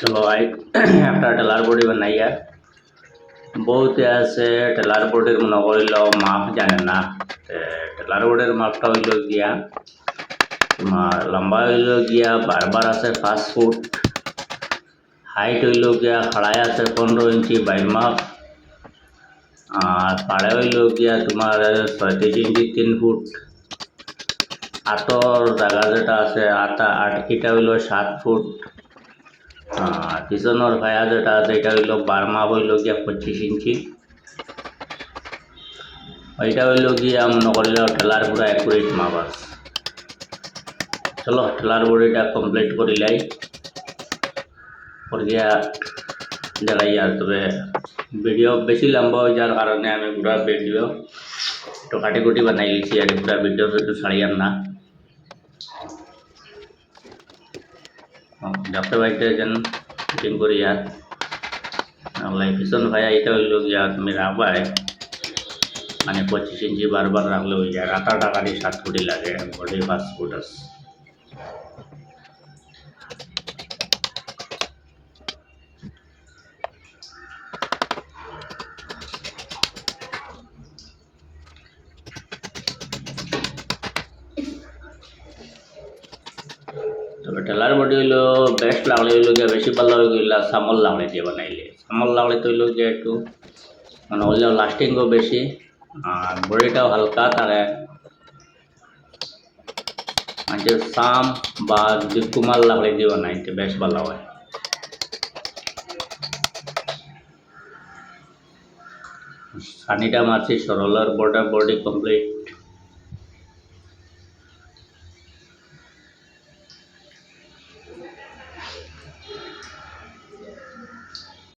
চলো আই একটা teller body বানাইয়া বহুতে আছে, টেলার বডির মনে করিল, মাপ জানে না। টেলার বডির মাপটা হইল গিয়া তোমার লম্বা হইল গিয়া, বারবার আছে পাঁচ ফুট। হাইট হইল গিয়া খাড়ায় আছে পনেরো ইঞ্চি বাই মাপ। আর পাড়ে হইল গিয়া তোমার ছয়ত্রিশ ইঞ্চি তিন ফুট। আতর জায়গা যেটা আছে, আটা আট এটা হইল সাত ফুট। আর পিছনের ভায়া যেটা আছে, এটা হইল বারমা হইল গিয়া পঁচিশ ইঞ্চি। ওইটা হইল গিয়া মনে করিল ঠেলার পুরা একুরেট মাপ আছে। চলো ঠেলার বডিটা কমপ্লিট করিলাই করিয়া দেখাই আর, তবে ভিডিও বেশি লম্বা হয়ে যাওয়ার কারণে আমি পুরা ভিডিও একটু কাটি কুটি বানাই লিছি আর পুরা ভিডিও ছাড়িয়ার না। যাতে বাইতে যেন ফিটিং করি আর নাহলে ভীষণ ভাইয়া এটা হইল গিয়া তুমি রাখবাই মানে পঁচিশ ইঞ্চি বারবার রাখলে ওই যায়। রাতাটা টাকারই সাত কোটি লাগে বডি ফাস্ট ফুট আছে। ঠেলার বডি হইল বেস্ট লাগলে হইল গিয়া বেশি ভালো হয়ে গেল সামল লাগলে দিয়ে বানাইলে সামল লাগলে তো হইল গিয়া একটু মানে হইলেও লাস্টিংও বেশি আর বডিটাও হালকা থাকে মানে সাম বা কুমাল লাগলে দিয়ে বানাইতে বেশ ভালো হয় সানিটা মারছি সরলার বর্ডার বডি কমপ্লিট